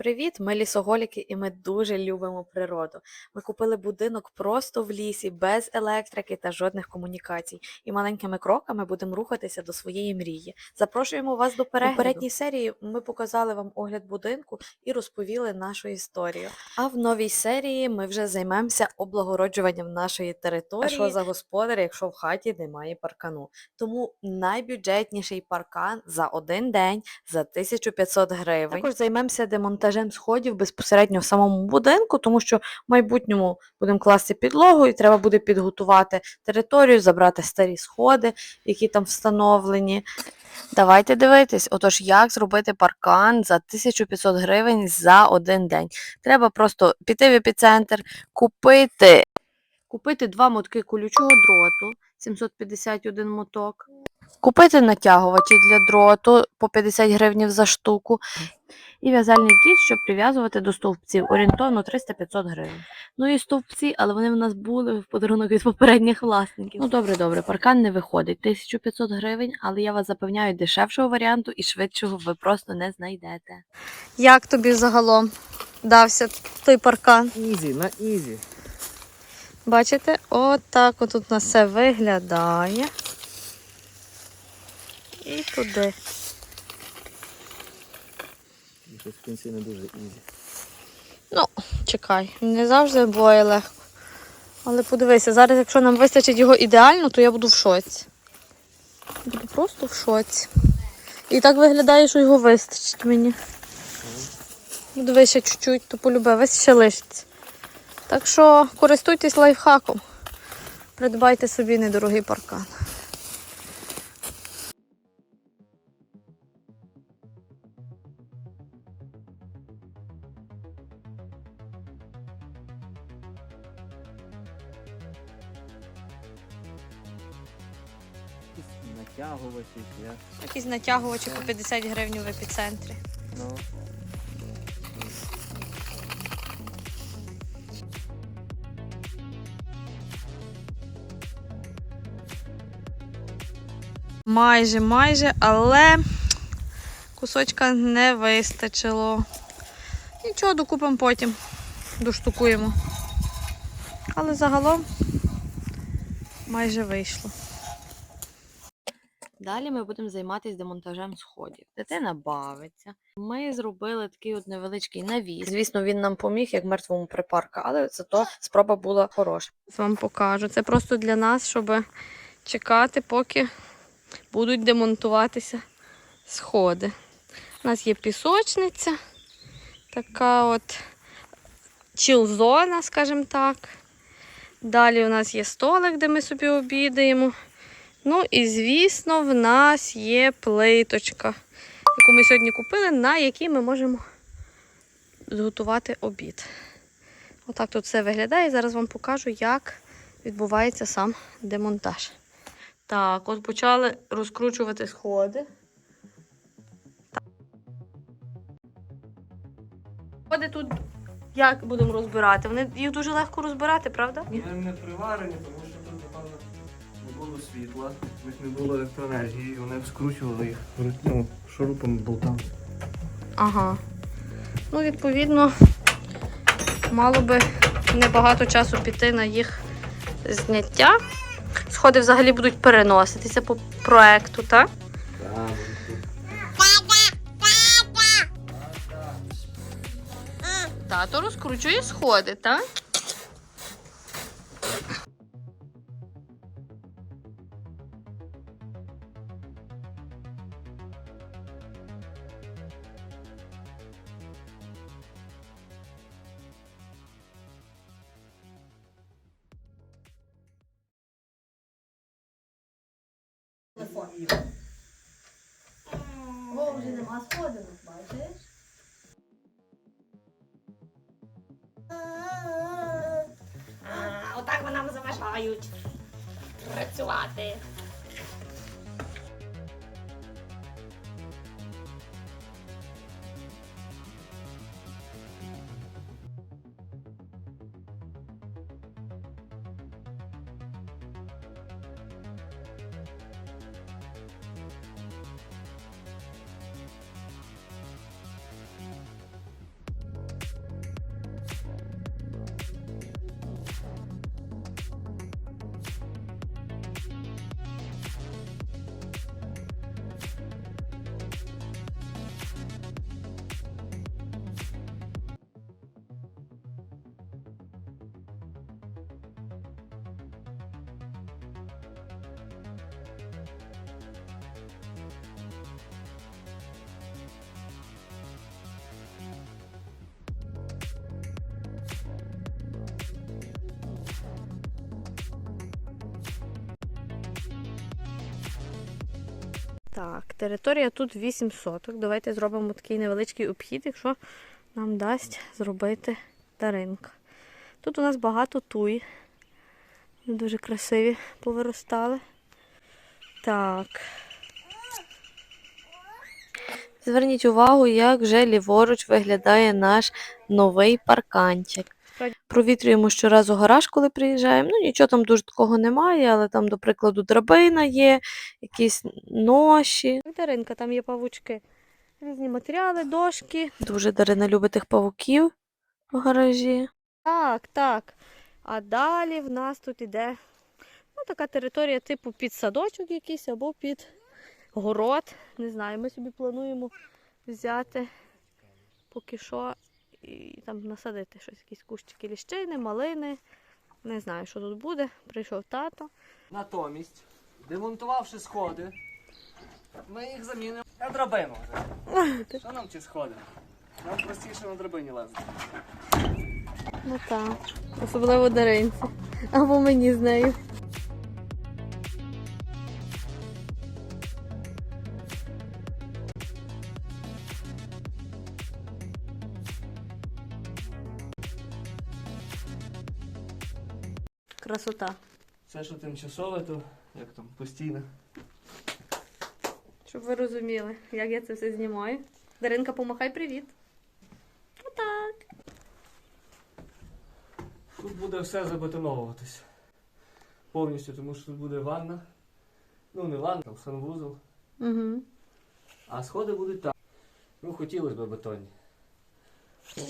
Привіт, ми лісоголіки, і ми дуже любимо природу. Ми купили будинок просто в лісі, без електрики та жодних комунікацій. І маленькими кроками будемо рухатися до своєї мрії. Запрошуємо вас до перегляду. У попередній серії ми показали вам огляд будинку і розповіли нашу історію. А в новій серії ми вже займемося облагороджуванням нашої території. А що за господар, якщо в хаті немає паркану? Тому найбюджетніший паркан за один день за 1500 гривень. Також займемося демонтажем сходів безпосередньо в самому будинку, тому що в майбутньому будемо класти підлогу і треба буде підготувати територію, забрати старі сходи, які там встановлені. Давайте дивитись, отож, як зробити паркан за 1500 гривень за один день. Треба просто піти в епіцентр, купити, купити два мотки колючого дроту, 751 моток, купити натягувачі для дроту по 50 гривень за штуку. І в'язальний дріт, щоб прив'язувати до стовпців, орієнтовно 300-500 гривень. Ну і стовпці, але вони в нас були в подарунок від попередніх власників. Ну добре, добре, паркан не виходить. 1500 гривень, але я вас запевняю, дешевшого варіанту і швидшого ви просто не знайдете. Як тобі загалом дався той паркан? Ізі, на ізі. Бачите, отак от тут у нас все виглядає. І туди. Щось в кінці не дуже ізі. Ну, чекай, не завжди буває легко. Але подивися, зараз, якщо нам вистачить його ідеально, то я буду в шоці. Буду просто в шоці. І так виглядає, що його вистачить мені. Ну, Дивись ще чуть-чуть, то полюбе, весь ще лишиться. Так що користуйтесь лайфхаком. Придбайте собі недорогий паркан. Натягувачі, я. Якісь натягувачі по 50 гривень в епіцентрі. Ну. Майже, майже, але кусочка не вистачило. Нічого, докупимо потім, доштукуємо. Але загалом майже вийшло. Далі ми будемо займатися демонтажем сходів. Дитина бавиться. Ми зробили такий от невеличкий навіс. Звісно, він нам поміг як мертвому припарка, але зато спроба була хороша. Вам покажу. Це просто для нас, щоб чекати, поки будуть демонтуватися сходи. У нас є пісочниця, така от чіл-зона, скажімо так. Далі у нас є столик, де ми собі обідаємо. Ну і, звісно, в нас є плиточка, яку ми сьогодні купили, на якій ми можемо зготувати обід. Отак тут все виглядає. Зараз вам покажу, як відбувається сам демонтаж. Так, от почали розкручувати сходи. Сходи тут як будемо розбирати? Вони їх дуже легко розбирати, правда? Вони не приварені, тому світла, в них не було електроенергії, вони скручували їх ну, шурупами болтами. Ага. Ну, відповідно, мало би небагато часу піти на їх зняття. Сходи взагалі будуть переноситися по проекту, так? Так. Тато розкручує сходи, так? Заважають працювати. Так, територія тут 8 соток. Давайте зробимо такий невеличкий обхід, якщо нам дасть зробити Даринка. Тут у нас багато туй. Вони дуже красиві повиростали. Так. Зверніть увагу, як вже ліворуч виглядає наш новий парканчик. Провітрюємо щоразу гараж, коли приїжджаємо. Ну, нічого там дуже такого немає, але там, до прикладу, драбина є, якісь ноші. Даринка, там є павучки. Різні матеріали, дошки. Дуже Дарина любить тих павуків в гаражі. Так, так. А далі в нас тут іде ну, така територія типу під садочок якийсь або під город. Не знаю, ми собі плануємо взяти поки що і там насадити щось, якісь кущики ліщини, малини. Не знаю, що тут буде. Прийшов тато. Натомість, демонтувавши сходи, ми їх замінимо на драбину вже. Що нам ці сходи? Нам простіше на драбині лазити. Ну так. Особливо Даринці. Або мені з нею. Красота. Все, що тимчасове, то як там постійно. Щоб ви розуміли, як я це все знімаю. Даринка, помахай привіт. Отак. Тут буде все забетоновуватись. Повністю, тому що тут буде ванна. Ну, не ванна, там санвузол. Угу. А сходи будуть так. Ну, хотілося б бетонні.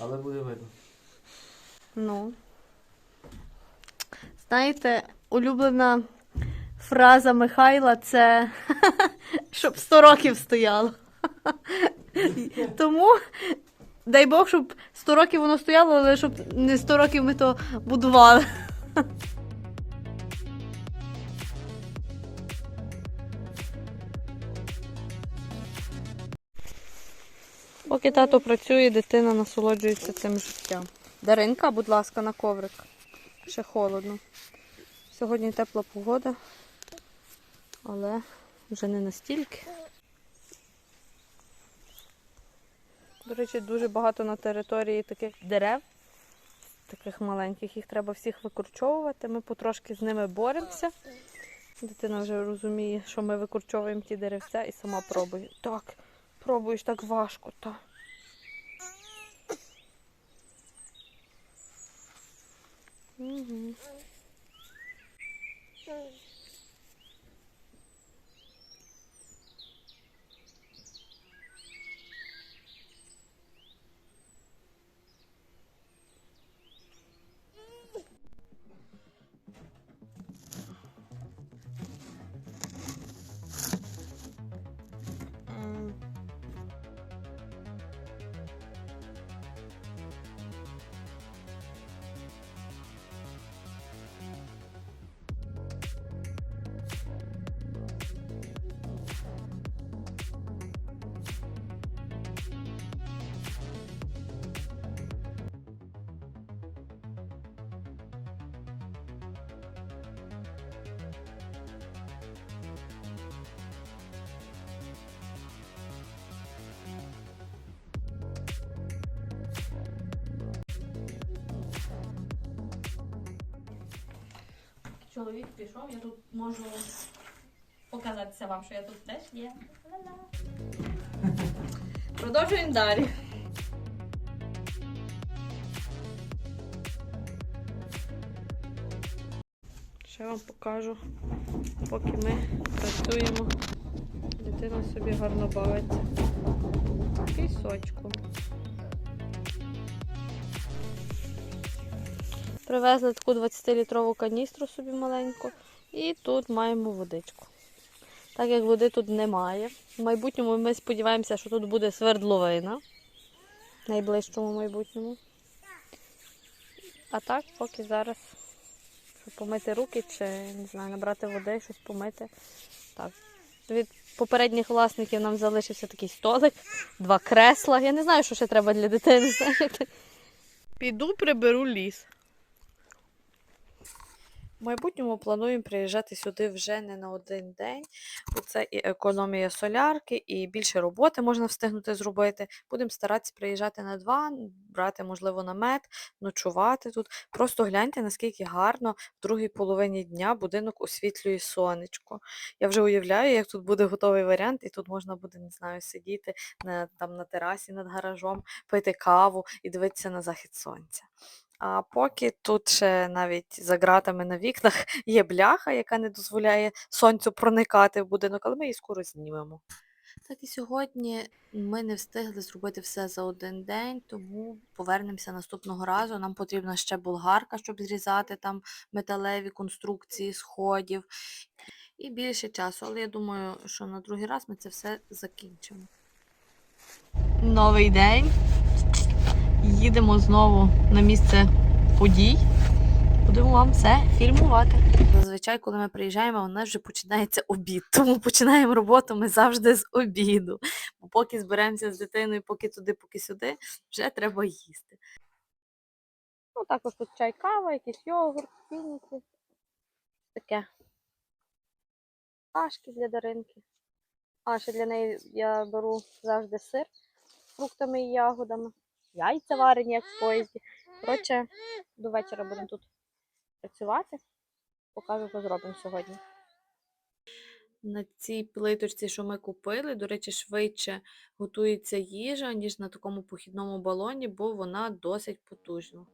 Але буде видно. Ну. Знаєте, улюблена фраза Михайла це щоб 100 років стояло. Тому дай Бог, щоб 100 років воно стояло, але щоб не 100 років ми то будували. Поки тато працює, дитина насолоджується цим життям. Даринка, будь ласка, на коврик. Ще холодно. Сьогодні тепла погода, але вже не настільки. До речі, дуже багато на території таких дерев, таких маленьких. Їх треба всіх викорчовувати. Ми потрошки з ними боремося. Дитина вже розуміє, що ми викорчовуємо ті деревця і сама пробує. Так, пробуєш так важко, так. Угу. Чоловік пішов, я тут можу показатися вам, що я тут теж є. Продовжуємо далі. Ще вам покажу, поки ми працюємо. Дитина собі гарно бавиться. Пісочку. Привезли таку 20-літрову каністру собі маленьку. І тут маємо водичку. Так як води тут немає. В майбутньому ми сподіваємося, що тут буде свердловина. В найближчому майбутньому. А так, поки зараз, щоб помити руки чи не знаю, набрати води, щось помити. Так. Від попередніх власників нам залишився такий столик, два кресла. Я не знаю, що ще треба для дитини. Піду приберу ліс. В майбутньому плануємо приїжджати сюди вже не на один день, бо це і економія солярки, і більше роботи можна встигнути зробити. Будемо старатися приїжджати на два, брати, можливо, намет, ночувати тут. Просто гляньте, наскільки гарно в другій половині дня будинок освітлює сонечко. Я вже уявляю, як тут буде готовий варіант, і тут можна буде, не знаю, сидіти на, там, на терасі над гаражом, пити каву і дивитися на захід сонця. А поки тут ще навіть за ґратами на вікнах є бляха, яка не дозволяє сонцю проникати в будинок, але ми її скоро знімемо. Так і сьогодні ми не встигли зробити все за один день, тому повернемося наступного разу. Нам потрібна ще болгарка, щоб зрізати там металеві конструкції сходів. І більше часу, але я думаю, що на другий раз ми це все закінчимо. Новий день. Їдемо знову на місце подій. Будемо вам все фільмувати. Зазвичай, коли ми приїжджаємо, у нас вже починається обід. Тому починаємо роботу ми завжди з обіду. Бо поки зберемося з дитиною, поки туди, поки сюди, вже треба їсти. Ну, також тут чай, кава, якийсь йогурт, фініки. Таке. Кашки для даринки. А ще для неї я беру завжди сир з фруктами і ягодами. Яйця варені, як в поїзді. Коротше, до вечора будемо тут працювати. Покажу, що зробимо сьогодні. На цій плиточці, що ми купили, до речі, швидше готується їжа, ніж на такому похідному балоні, бо вона досить потужна.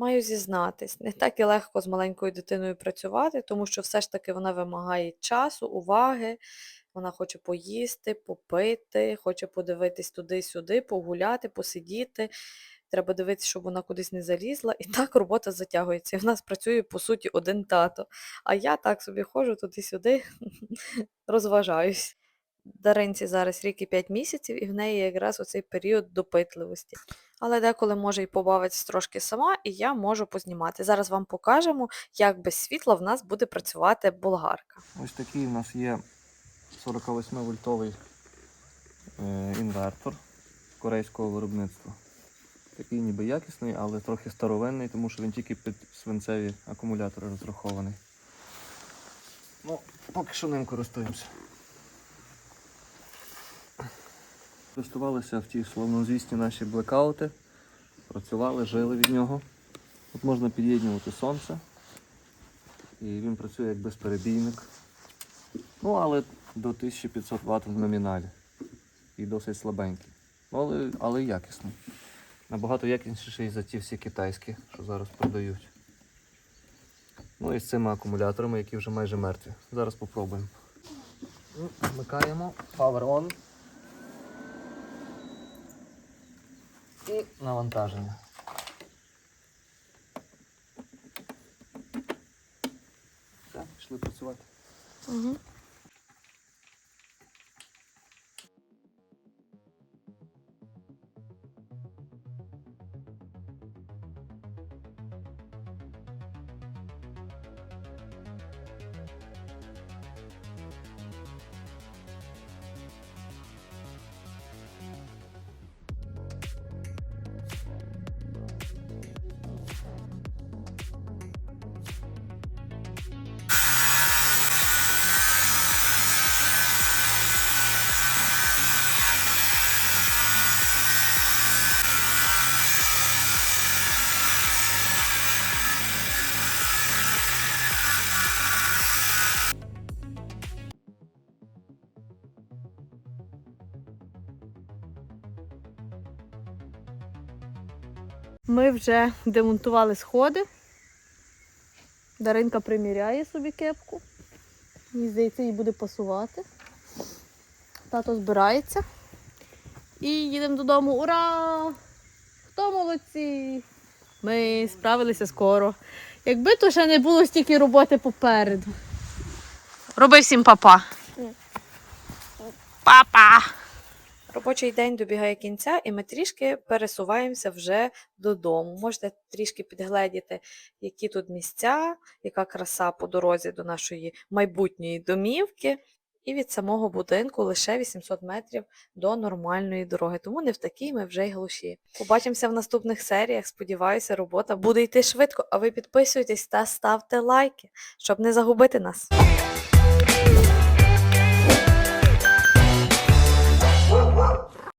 Маю зізнатись, не так і легко з маленькою дитиною працювати, тому що все ж таки вона вимагає часу, уваги. Вона хоче поїсти, попити, хоче подивитись туди-сюди, погуляти, посидіти. Треба дивитися, щоб вона кудись не залізла. І так робота затягується. І в нас працює, по суті, один тато. А я так собі ходжу туди-сюди, розважаюсь. Даринці зараз рік і 5 місяців, і в неї якраз оцей період допитливості. Але деколи може і побавитись трошки сама, і я можу познімати. Зараз вам покажемо, як без світла в нас буде працювати болгарка. Ось такий у нас є 48 вольтовий е, інвертор корейського виробництва. Такий ніби якісний, але трохи старовинний, тому що він тільки під свинцеві акумулятори розрахований. Ну, поки що ним користуємося. Користувалися в ті славнозвісні наші блекаути. Працювали, жили від нього. Тут можна під'єднувати сонце. І він працює як безперебійник. Ну, але до 1500 Вт в номіналі. І досить слабенький. Але, але якісний. Набагато якісніший за ті всі китайські, що зараз продають. Ну і з цими акумуляторами, які вже майже мертві. Зараз попробуємо. Вмикаємо. Power on. І навантаження. Так, пішли працювати. Угу. Ми вже демонтували сходи. Даринка приміряє собі кепку. Мені здається, їй буде пасувати. Тато збирається. І їдемо додому. Ура! Хто молодці? Ми справилися скоро. Якби то ще не було стільки роботи попереду. Роби всім папа. Папа. Робочий день добігає кінця, і ми трішки пересуваємося вже додому. Можете трішки підгледіти, які тут місця, яка краса по дорозі до нашої майбутньої домівки. І від самого будинку лише 800 метрів до нормальної дороги. Тому не в такій ми вже й глуші. Побачимося в наступних серіях. Сподіваюся, робота буде йти швидко. А ви підписуйтесь та ставте лайки, щоб не загубити нас.